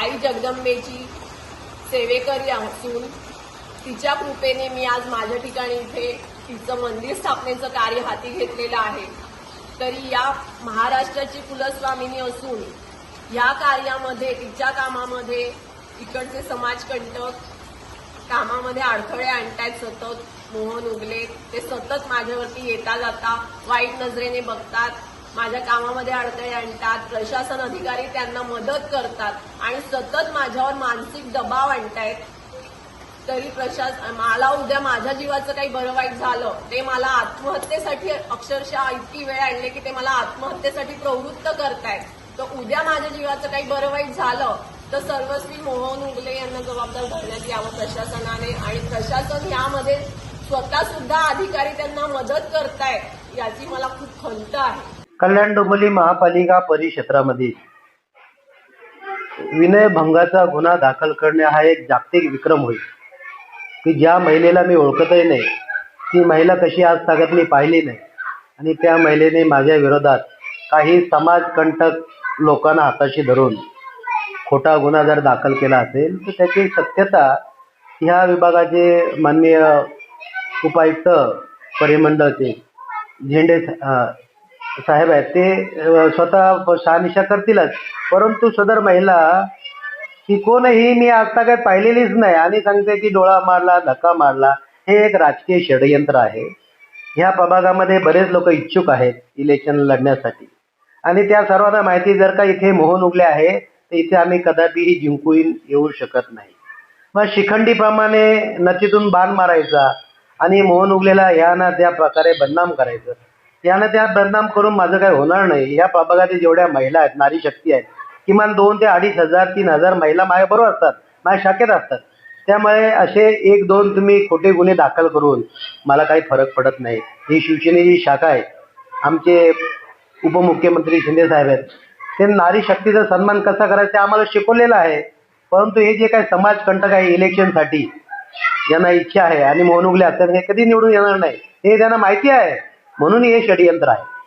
आई जगदंबेची सेवेकरी असून तिच्या कृपेने मी आज माझ्या ठिकाणी इथे तिचं मंदिर स्थापनेचं कार्य हाती घेतलेलं आहे. तरी या महाराष्ट्राची कुलस्वामिनी असून या कार्यामध्ये तिच्या कामामध्ये इकडचे समाजकंटक कामामध्ये अडथळे आणतायत सतत मोहन उगले. ते सतत माझ्यावरती येता जाता वाईट नजरेने बघतात. माझ्या कामामध्ये अडथळे आणतात प्रशासन अधिकारी त्यांना मदत करतात आणि सतत माझ्यावर मानसिक दबाव आणतायत. तरी प्रशासन मला उद्या माझ्या जीवाचं काही बरं वाईट झालं ते मला आत्महत्येसाठी अक्षरशः इतकी वेळ आणले की ते मला आत्महत्येसाठी प्रवृत्त करतायत. तर उद्या माझ्या जीवाचं काही बरं वाईट झालं तर सर्वस्वी मोहन उगले यांना जबाबदार धरण्यात यावं प्रशासनाने आणि प्रशासन यामध्ये स्वतः सुद्धा अधिकारी त्यांना मदत करतायत याची मला खूप खंत आहे. कल्याण डोंबिवली महापालिका परिक्षेत्रामध्ये विनयभंगाचा गुन्हा दाखल करणे हा एक जागतिक विक्रम होईल की ज्या महिलेला मी ओळखतही नाही ती महिला कशी आज तागत मी पाहिली नाही आणि त्या महिलेने माझ्या विरोधात काही समाजकंटक लोकांना हाताशी धरून खोटा गुन्हा जर दाखल केला असेल तर त्याची सत्यता ह्या विभागाचे माननीय उपायुक्त परिमंडळचे झेंडे साहेब आहेत ते स्वतः शहानिशा करतीलच. परंतु सदर महिला ही कोणही मी काय पाहिलेलीच नाही आणि सांगते की डोळा मारला धक्का मारला हे एक राजकीय षडयंत्र आहे. ह्या प्रभागामध्ये बरेच लोक इच्छुक आहेत इलेक्शन लढण्यासाठी. आणि त्या सर्वांना माहिती जर का इथे मोहन उगले आहे तर इथे आम्ही कदापिही जिंकून येऊ शकत नाही. मग शिखंडीप्रमाणे नचीतून बाण मारायचा आणि मोहन उगलेला यानं त्या प्रकारे बदनाम करायचं. यानं त्या बदनाम करून माझं काय होणार नाही. या प्रभागातील जेवढ्या महिला आहेत नारी शक्ती आहेत किमान दोन ते अडीच हजार तीन हजार महिला माझ्याबरोबर असतात. माझ्या शाखेत असतात. त्यामुळे असे एक दोन तुम्ही खोटे गुन्हे दाखल करून मला काही फरक पडत नाही. ही शिवसेनेची शाखा आहे. आमचे उपमुख्यमंत्री शिंदे साहेब आहेत. ते नारी शक्तीचा सन्मान कसा करायचा ते आम्हाला शिकवलेलं आहे. परंतु हे जे काही समाजकंटक आहे इलेक्शनसाठी ज्यांना इच्छा आहे आणि मोहन उगले असतात हे कधी निवडून येणार नाही. हे त्यांना माहिती आहे. म्हणून हे षडयंत्र आहे.